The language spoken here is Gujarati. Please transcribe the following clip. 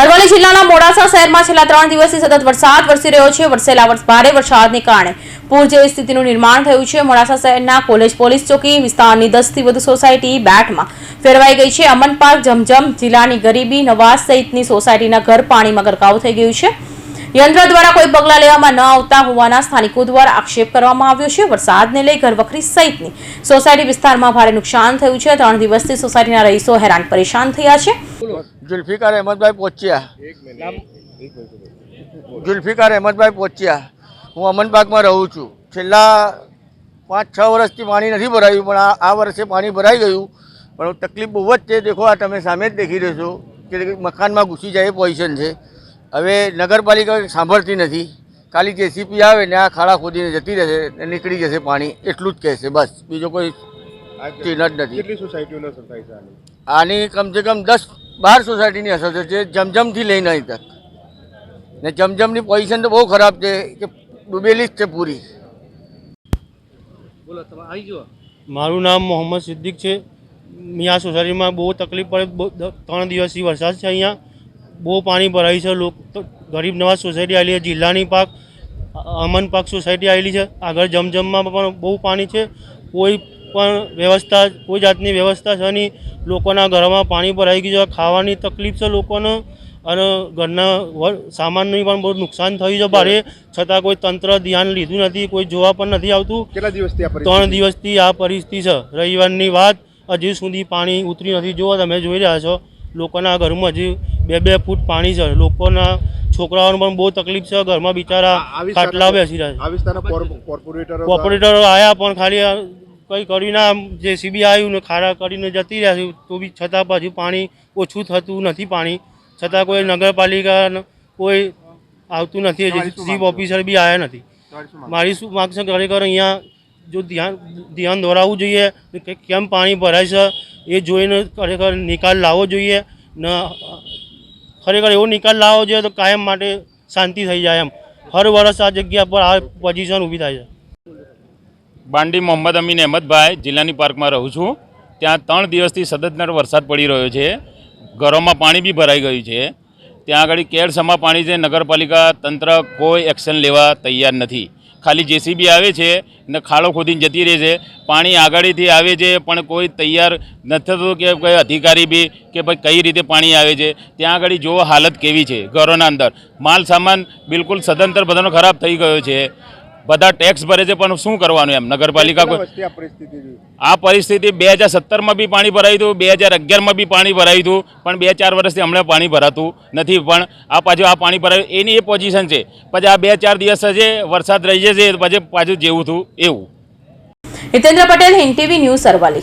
અરવલ્લી જિલ્લાના મોડાસા શહેરમાં છેલ્લા ત્રણ દિવસથી સતત વરસાદ વરસી રહ્યો છે. વરસેલા વર્ષ ભારે વરસાદને કારણે પૂર જેવી સ્થિતિનું નિર્માણ થયું છે. મોડાસા શહેરના કોલેજ, પોલીસ ચોકી વિસ્તારની દસથી વધુ સોસાયટી બેટમાં ફેરવાઈ ગઈ છે. અમન પાર્ક, જમજમ જિલ્લાની ગરીબી, નવાઝ સહિતની સોસાયટીના ઘર પાણીમાં ગરકાવ થઈ ગયું છે. યંત્ર દ્વારા કોઈ પગલાં લેવામાં ન આવતા હોવાના સ્થાનિકો દ્વારા આક્ષેપ કરવામાં આવ્યો છે. વરસાદને લઈ ઘરવખરી સહિતની સોસાયટી વિસ્તારમાં ભારે નુકસાન થયું છે. ત્રણ દિવસથી સોસાયટીના રહીશો હેરાન પરેશાન થયા છે. જુલ્ફિકાર અહેમદભાઈ પહોંચ્યા. જુલ્ફિકાર અહેમદભાઈ પહોંચ્યા. હું અમનબાગમાં રહું છું. છેલ્લા પાંચ છ વર્ષથી પાણી નથી ભરાયું પણ આ આ વર્ષે પાણી ભરાઈ ગયું. પણ તકલીફ બહુ જ છે. દેખો આ તમે સામે જ દેખી રહ્યો છો કે મકાનમાં ઘૂસી જાય એ પોઝિશન છે. હવે નગરપાલિકા સાંભળતી નથી. ખાલી જેસીપી આવે ને આ ખાડા ખોદીને જતી રહેશે ને નીકળી જશે પાણી. એટલું જ કહેશે. બસ. બીજો કોઈ ચીન જ નથી. આની કમસે કમ દસ બાર સોસાયટીની અસર છે જમજમથી લઈને અહીં તક. ને જમજમની પોઝિશન તો બહુ ખરાબ છે કે ડૂબેલી જ છે પૂરી. બોલો મારું નામ મોહમ્મદ સિદ્દીક છે. મિયા સોસાયટીમાં બહુ તકલીફ પડે બહુ ત્રણ દિવસથી વરસાદ છે અહીંયા. બહુ પાણી ભરાય છે લોકો ગરીબ નવાજ સોસાયટી આવેલી છે જિલ્લાની પાક અમન પાક સોસાયટી આવેલી છે. આગળ જમજમમાં પણ બહુ પાણી છે. કોઈ પણ વ્યવસ્થા કોઈ જાતની વ્યવસ્થા છે નહીં. લોકોના ઘરમાં પાણી ભરાઈ ગયું છે. ખાવાની તકલીફ છે લોકોને. અને ઘરના સામાનનું પણ બહુ નુકસાન થયું છે ભારે છતાં કોઈ તંત્ર ધ્યાન લીધું નથી કોઈ જોવા પણ નથી આવતું. કેટલા દિવસથી ત્રણ દિવસથી આ પરિસ્થિતિ છે. રવિવારની વાત હજી સુધી પાણી ઉતરી નથી. જોવો તમે જોઈ રહ્યા છો લોકોના ઘરમાં હજી બે બે ફૂટ પાણી છે. લોકોના છોકરાઓને પણ બહુ તકલીફ છે. ઘરમાં બિચારા ખાટલા બેસી રહ્યા છે. કોર્પોરેટરો આવ્યા પણ ખાલી કંઈ કરીને જે સીબી આવ્યું ને ખાડા કરીને જતી રહ્યા છે તો બી છતાં પછી પાણી ઓછું થતું નથી પાણી. છતાં કોઈ નગરપાલિકા કોઈ આવતું નથી ચીફ ઓફિસર બી આવ્યા નથી? મારી શું માગ છે? ખરેખર અહીંયા જો ધ્યાન ધ્યાન દોરાવવું જોઈએ કે કેમ પાણી ભરાય છે એ જોઈને ખરેખર નિકાલ લાવવો જોઈએ. ને ખરેખર એવો નિકાલ લાવવો જોઈએ તો કાયમ માટે શાંતિ થઈ જાય એમ. હર વર્ષ આ જગ્યા પર આ પોઝિશન ઊભી થાય છે. બાંડી મોહમ્મદ અમીન અહેમદભાઈ જિલ્લાની પાર્કમાં રહું છું. ત્યાં ત્રણ દિવસથી સતતનર વરસાદ પડી રહ્યો છે. ઘરોમાં પાણી બી ભરાઈ ગયું છે. ત્યાં આગળ કેળસમા પાણી છે. નગરપાલિકા તંત્ર કોઈ એક્શન લેવા તૈયાર નથી. ખાલી જેસીબી આવે છે ને ખાડો ખોદીને જતી રહે છે. પાણી આગળથી આવે છે પણ કોઈ તૈયાર નથી થતું કે કોઈ અધિકારી બી કે ભાઈ કઈ રીતે પાણી આવે છે. ત્યાં આગળ જો હાલત કેવી છે ઘરોના અંદર. માલ સામાન બિલકુલ સદંતર બધાનો ખરાબ થઈ ગયો છે. બધા ટેક્સ ભરે છે પણ શું કરવાનું એમ? નગરપાલિકા આ પરિસ્થિતિ આ પરિસ્થિતિ બે હજાર સત્તરમાં બી પાણી ભરાયું હતું બે હજાર અગિયારમાં બી પાણી ભરાયું હતું પણ બે ચાર વર્ષથી હમણાં પાણી ભરાતું નથી. પણ આ પાછું આ પાણી ભરાયું એની એ પોઝિશન છે. પછી આ બે ચાર દિવસ છે વરસાદ રહી જશે પછી પાછું જેવું હતું એવું. Hitendra Patel Hind TV news Aravalli.